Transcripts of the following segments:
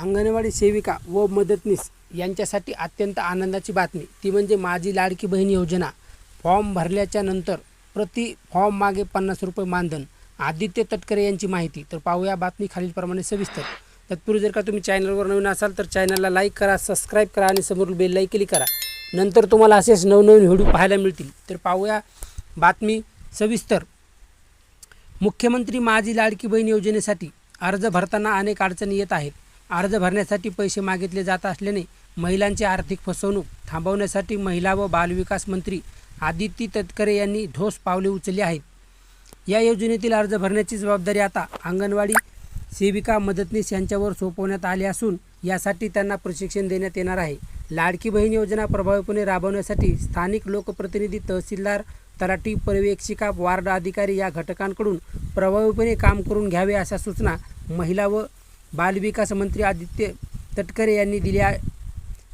अंगणवाडी सेविका व मदतनीस यांच्यासाठी अत्यंत आनंदाची बातमी. ती म्हणजे माझी लाडकी बहीण योजना. फॉर्म भरल्याच्या नंतर प्रति फॉर्म मागे पन्नास रुपये मानधन. आदित्य तटकरे यांची माहिती. तर पाहूया बातमी खालीलप्रमाणे सविस्तर. तत्पूर्वी जर का तुम्ही चॅनलवर नवीन असाल तर चॅनलला लाईक करा सबस्क्राईब करा आणि समोर बेललाही क्लिक करा. नंतर तुम्हाला असेच नवनवीन व्हिडिओ पाहायला मिळतील. तर पाहूया बातमी सविस्तर. मुख्यमंत्री माझी लाडकी बहीण योजनेसाठी अर्ज भरताना अनेक अडचणी येत आहेत. अर्ज भरण्यासाठी पैसे मागितले जात असल्याने महिलांची आर्थिक फसवणूक थांबवण्यासाठी महिला व बालविकास मंत्री आदित्य तटकरे यांनी ठोस पावले उचलली आहेत. या योजनेतील अर्ज भरण्याची जबाबदारी आता अंगणवाडी सेविका मदतनीस यांच्यावर सोपवण्यात आली असून यासाठी त्यांना प्रशिक्षण देण्यात येणार आहे. लाडकी बहीण योजना प्रभावीपणे राबवण्यासाठी स्थानिक लोकप्रतिनिधी तहसीलदार तलाठी पर्यवेक्षिका वार्ड अधिकारी या घटकांकडून प्रभावीपणे काम करून घ्यावे अशा सूचना महिला व बालविकास मंत्री आदित्य तटकरे यांनी दिल्या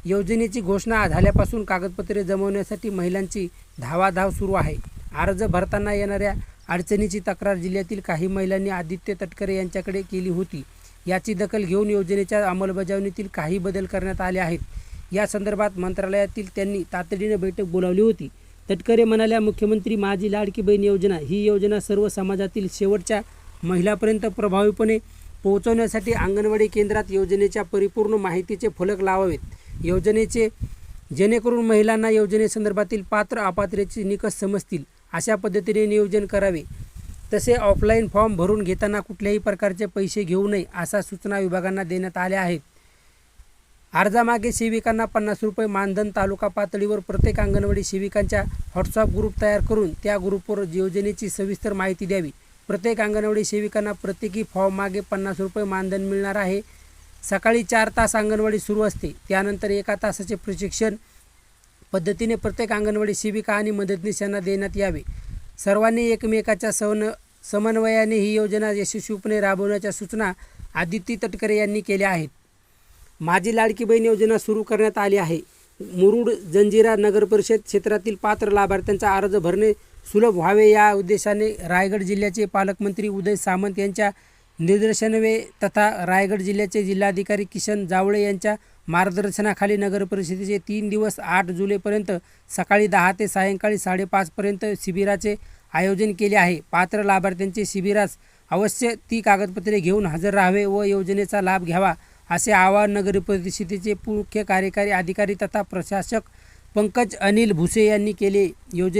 योजनेची घोषणा झाल्यापासून कागदपत्रे जमवण्यासाठी महिलांची धावाधाव सुरू आहे. अर्ज भरताना येणाऱ्या अडचणीची तक्रार जिल्ह्यातील काही महिलांनी आदित्य तटकरे यांच्याकडे केली होती. याची दखल घेऊन योजनेच्या अंमलबजावणीतील काही बदल करण्यात आले आहेत. या संदर्भात मंत्रालयातील त्यांनी तातडीने बैठक बोलावली होती. तटकरे म्हणाल्या मुख्यमंत्री माझी लाडकी बहीण योजना ही योजना सर्व समाजातील शेवटच्या महिलापर्यंत प्रभावीपणे पोहोचवण्यासाठी अंगणवाडी केंद्रात योजनेच्या परिपूर्ण माहितीचे फलक लावावेत. योजनेचे जेणेकरून महिलांना योजनेसंदर्भातील पात्र अपात्रेचे निकष समजतील अशा पद्धतीने नियोजन करावे. तसे ऑफलाईन फॉर्म भरून घेताना कुठल्याही प्रकारचे पैसे घेऊ नये अशा सूचना विभागांना देण्यात आल्या आहेत. अर्जामागे सेविकांना पन्नास रुपये मानधन तालुका पातळीवर प्रत्येक अंगणवाडी सेविकांच्या व्हॉट्सअप ग्रुप तयार करून त्या ग्रुपवर योजनेची सविस्तर माहिती द्यावी. प्रत्येक अंगणवाडी सेविकांना प्रत्येकी फॉर्म मागे पन्नास रुपये मानधन मिळणार आहे. सकाळी चार तास अंगणवाडी सुरू असते. त्यानंतर एका तासाचे प्रशिक्षण पद्धतीने प्रत्येक अंगणवाडी सेविका आणि मदतनीस यांना देण्यात यावे. सर्वांनी एकमेकाच्या सवन समन्वयाने ही योजना यशस्वीपणे राबवण्याच्या सूचना आदित्य तटकरे यांनी केल्या आहेत. माझी लाडकी बहीण योजना सुरू करण्यात आली आहे. मुरुड जंजिरा नगर परिषद क्षेत्रातील पात्र लाभार्थ्यांचा अर्ज भरणे सुलभ व्हावे या उद्देशाने रायगड जिल्ह्याचे पालकमंत्री उदय सामंत यांच्या निदर्शनवे तथा रायगड जिल्ह्याचे जिल्हाधिकारी किशन जावळे यांच्या मार्गदर्शनाखाली नगर परिषदेचे तीन दिवस आठ जुलैपर्यंत सकाळी दहा ते सायंकाळी साडेपाचपर्यंत शिबिराचे आयोजन केले आहे. पात्र लाभार्थ्यांचे शिबिरास अवश्य ती कागदपत्रे घेऊन हजर राहावे व योजनेचा लाभ घ्यावा असे आवाहन नगर परिषदेचे मुख्य कार्यकारी अधिकारी तथा प्रशासक पंकज अनिल भुसे यांनी केले. योजने